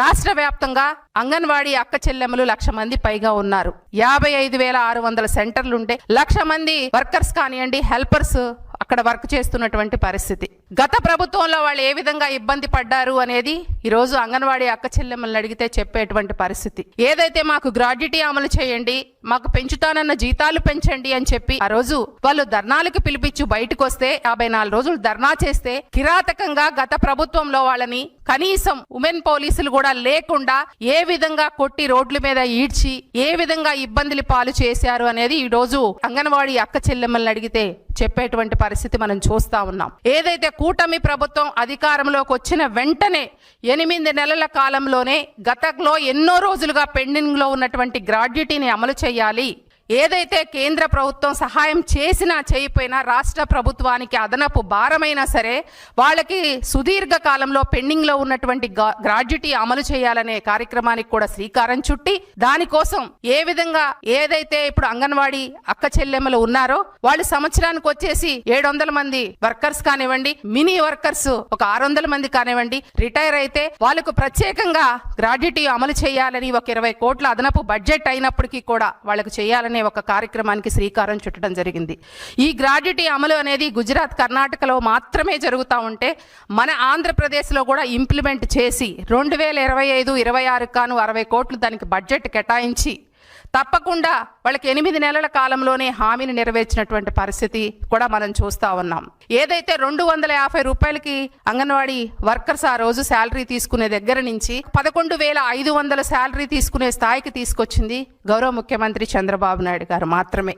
రాష్ట్ర వ్యాప్తంగా అంగన్వాడీ అక్క చెల్లెమ్మలు లక్ష మంది పైగా ఉన్నారు. యాభై ఐదు వేల ఆరు వందల సెంటర్లుంటే లక్ష మంది వర్కర్స్ కానివ్వండి హెల్పర్స్ అక్కడ వర్క్ చేస్తున్నటువంటి పరిస్థితి. గత ప్రభుత్వంలో వాళ్ళు ఏ విధంగా ఇబ్బంది పడ్డారు అనేది ఈరోజు అంగన్వాడీ అక్క చెల్లెమ్మల్ని అడిగితే చెప్పేటువంటి పరిస్థితి. ఏదైతే మాకు గ్రాడ్యుటీ అమలు చేయండి మాకు పెంచుతానన్న జీతాలు పెంచండి అని చెప్పి ఆ రోజు వాళ్ళు ధర్నాలకు పిలిపించి బయటకు వస్తే యాభై నాలుగు రోజులు ధర్నా చేస్తే కిరాతకంగా గత ప్రభుత్వంలో వాళ్ళని కనీసం ఉమెన్ పోలీసులు కూడా లేకుండా ఏ విధంగా కొట్టి రోడ్ల మీద ఈడ్చి ఏ విధంగా ఇబ్బందులు పాలు చేశారు అనేది ఈ రోజు అంగన్వాడీ అక్క చెల్లెమ్మల్ని అడిగితే చెప్పేటువంటి పరిస్థితి మనం చూస్తా ఉన్నాం. ఏదైతే కూటమి ప్రభుత్వం అధికారంలోకి వచ్చిన వెంటనే ఎనిమిది నెలల కాలంలోనే గతంలో ఎన్నో రోజులుగా పెండింగ్లో ఉన్నటువంటి గ్రాడ్యుటీని అమలు చేయాలి. ఏదైతే కేంద్ర ప్రభుత్వం సహాయం చేసినా చేయకపోయినా రాష్ట్ర ప్రభుత్వానికి అదనపు భారమైనా సరే వాళ్ళకి సుదీర్ఘ కాలంలో పెండింగ్లో ఉన్నటువంటి గ్రాడ్యుటీ అమలు చేయాలనే కార్యక్రమానికి కూడా శ్రీకారం చుట్టి దానికోసం ఏ విధంగా ఏదైతే ఇప్పుడు అంగన్వాడీ అక్క చెల్లెమ్మలు ఉన్నారో వాళ్ళు సంవత్సరానికి వచ్చేసి ఏడు వందల మంది వర్కర్స్ కానివ్వండి మినీ వర్కర్స్ ఒక ఆరు వందల మంది కానివ్వండి రిటైర్ అయితే వాళ్ళకు ప్రత్యేకంగా గ్రాడ్యుటీ అమలు చేయాలని ఒక ఇరవై కోట్ల అదనపు బడ్జెట్ అయినప్పటికీ కూడా వాళ్ళకు చేయాలనే ఒక కార్యక్రమానికి శ్రీకారం చుట్టడం జరిగింది. ఈ గ్రాడ్యుటీ అమలు అనేది గుజరాత్ కర్ణాటకలో మాత్రమే జరుగుతూ ఉంటే మన ఆంధ్రప్రదేశ్లో కూడా ఇంప్లిమెంట్ చేసి రెండు వేల ఇరవై ఐదు ఇరవై ఆరు కాను అరవై కోట్లు దానికి బడ్జెట్ కేటాయించి తప్పకుండా వాళ్ళకి ఎనిమిది నెలల కాలంలోనే హామీని నెరవేర్చినటువంటి పరిస్థితి కూడా మనం చూస్తా ఉన్నాం. ఏదైతే రెండు వందల యాభై రూపాయలకి అంగన్వాడీ వర్కర్స్ ఆ రోజు శాలరీ తీసుకునే దగ్గర నుంచి పదకొండు వేల ఐదు వందల శాలరీ తీసుకునే స్థాయికి తీసుకొచ్చింది గౌరవ ముఖ్యమంత్రి చంద్రబాబు నాయుడు గారు మాత్రమే.